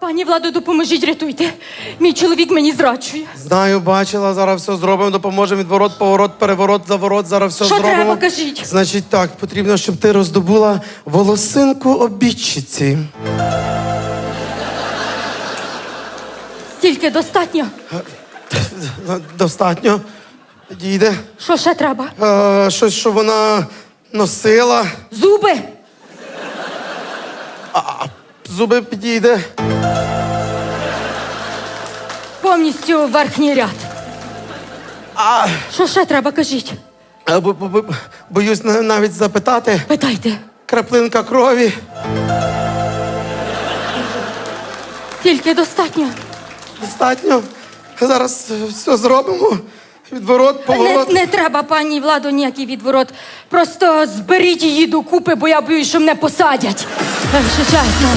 Пані Владо, допоможіть, рятуйте. Мій чоловік мені зраджує. Знаю, бачила, зараз все зробимо, допоможемо відворот, поворот, переворот, заворот, зараз все Що зробимо. треба, кажіть? Значить так, потрібно, щоб ти роздобула волосинку обідчиці. Стільки достатньо. Достатньо. Дійде. Що ще треба? Е, щось, що вона носила. Зуби? Зуби підійде. Повністю верхній ряд. А, Що ще треба, кажіть? бо- бо- бо- боюсь на- навіть запитати. Питайте. Краплинка крові. Стільки достатньо. Достатньо. Зараз все зробимо. Відворот, Не, поворот. не треба, пані владу ніякий відворот. Просто зберіть її докупи, бо я боюсь, що мене посадять. Е, Що чесно.